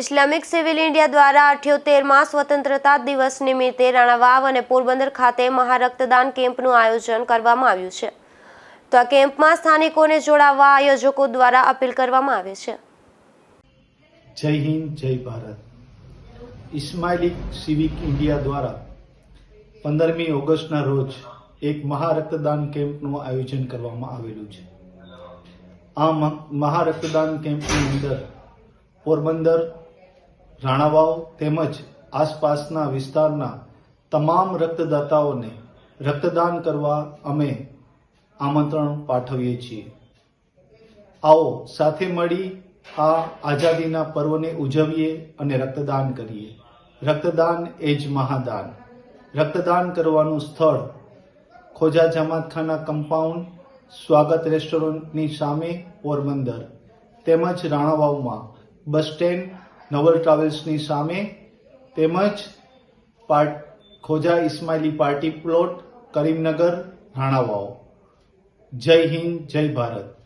Islamic civil India દ્વારા અઠ્યોતેરમાં સ્વતંત્રતા દિવસ નિમિત્તે રાણાવાવ અને પોરબંદર ખાતે મહારક્તદાન કેમ્પનું આયોજન કરવામાં આવ્યું છે. તો આ કેમ્પમાં સ્થાનિકોને જોડાવવા આયોજકો દ્વારા અપીલ કરવામાં આવે છે. જય હિન્દ, જય ભારત. ઇસ્માઇલિક સિવિક ઇન્ડિયા દ્વારા પંદરમી ઓગસ્ટના રોજ એક મહારક્તદાન કેમ્પનું આયોજન કરવામાં આવેલું છે. આ મહારક્તદાન કેમ્પની અંદર પોરબંદર રાણાવાવ તેમજ આસપાસના વિસ્તારના તમામ રક્તદાતાઓને રક્તદાન કરવા અમે આમંત્રણ પાઠવીએ છીએ. આવો સાથે મળી આ આઝાદીના પર્વને ઉજવીએ અને રક્તદાન કરીએ. રક્તદાન એ જ મહાદાન. રક્તદાન કરવાનું સ્થળ ખોજા જમાતખાના કમ્પાઉન્ડ, સ્વાગત રેસ્ટોરન્ટની સામે પોરબંદર, તેમજ રાણાવાવમાં બસ સ્ટેન્ડ નવલ ટ્રાવેલ્સની સામે તેમજ part Khoja Ismaili party plot, Karimnagar, Ranavav. Jai Hind, જય ભારત.